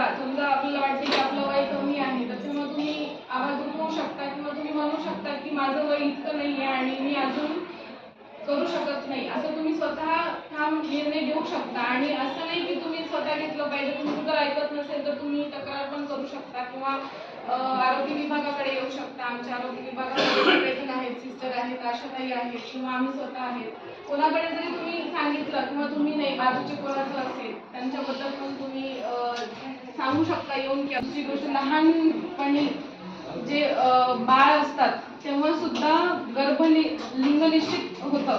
समजा समजा आपल्याला वाटते की आपलं वय कमी आहे तर तेव्हा तुम्ही आवाज उठवू शकता किंवा तुम्ही म्हणू शकता की माझं वय इतकं नाही आहे आणि मी अजून करू शकत नाही. असं तुम्ही स्वतः ठाम निर्णय घेऊ शकता. आणि असं नाही की तुम्ही स्वतः घेतलं पाहिजे तुम्ही जर ऐकत नसेल तर तुम्ही तक्रार पण करू शकता किंवा आरोग्य विभागाकडे येऊ शकता. आमच्या आरोग्य विभागाकडे आहेत सिस्टर आहेत आशाताई आहेत किंवा आम्ही स्वतः आहेत. कोणाकडे जरी तुम्ही सांगितलं किंवा तुम्ही नाही बाजूचे कोणाचं असेल त्यांच्याबद्दल पण तुम्ही अं, सांगू शकता येऊन की दुसरी गोष्ट लहानपणी जे बाळ असतात तेव्हा सुद्धा गर्भ लिंग निश्चित होतं.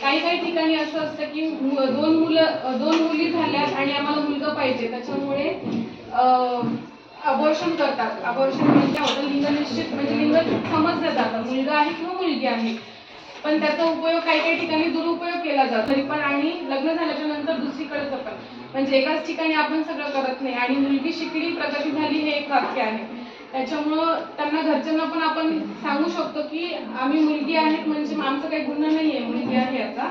काही काही ठिकाणी असं असतं की दोन मुलं दोन मुली झाल्यात आणि आम्हाला मुलगा पाहिजे. त्याच्यामुळे अबॉर्शन करतात. अबॉर्शन म्हणजे काय होतं? लिंग निश्चित म्हणजे लिंग समजलं जातं मुलगा आहे किंवा मुलगी आहे. पण त्याचा उपयोग काही काही ठिकाणी दुरुपयोग केला जातो. तरी पण आणि लग्न झाल्याच्या म्हणजे एकाच ठिकाणी आपण सगळं करत नाही. आणि मुलगी शिकली प्रगती झाली हे एक वाक्य आहे. त्याच्यामुळं त्यांना घरच्यांना पण आपण सांगू शकतो की आम्ही मुलगी आहेत म्हणजे आमचं काही गुन्हा नाही आहे मुलगी आहे याचा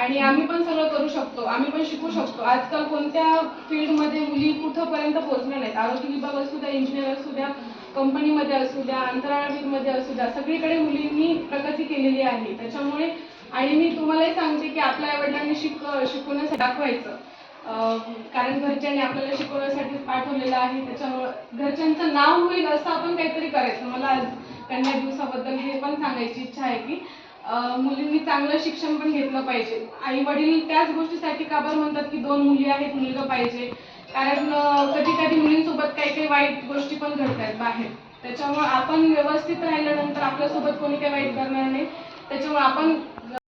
आणि आम्ही पण सगळं करू शकतो आम्ही पण शिकू शकतो. आजकाल कोणत्या फील्डमध्ये मुली कुठंपर्यंत पोहोचल्या नाहीत? आरोग्य विभाग असू द्या इंजिनियर असू द्या कंपनीमध्ये असू द्या अंतराळवीरमध्ये असू द्या सगळीकडे मुलींनी प्रगती केलेली आहे. त्याच्यामुळे आणि मी तुम्हालाही सांगते की आपल्या आईवडिलांनी शिक शिकवण्यासाठी दाखवायचं. कारण घरच्यांनी आपल्याला शिकवण्यासाठी पाठवलेलं आहे. त्याच्यामुळं घरच्यांचं नाव होईल असं आपण काहीतरी करायचं. मला आज कन्या दिवसाबद्दल हे पण सांगायची इच्छा आहे की मुलींनी चांगलं शिक्षण पण घेतलं पाहिजे. आई वडील त्याच गोष्टीसाठी का बरं म्हणतात की दोन मुली आहेत मुलगा पाहिजे? कारण कधी कधी मुलींसोबत काही काही वाईट गोष्टी पण घडतात बाहेर. त्याच्यामुळे आपण व्यवस्थित राहिल्यानंतर आपल्यासोबत कोणी काही वाईट करणार नाही. त्याच्यामुळे आपण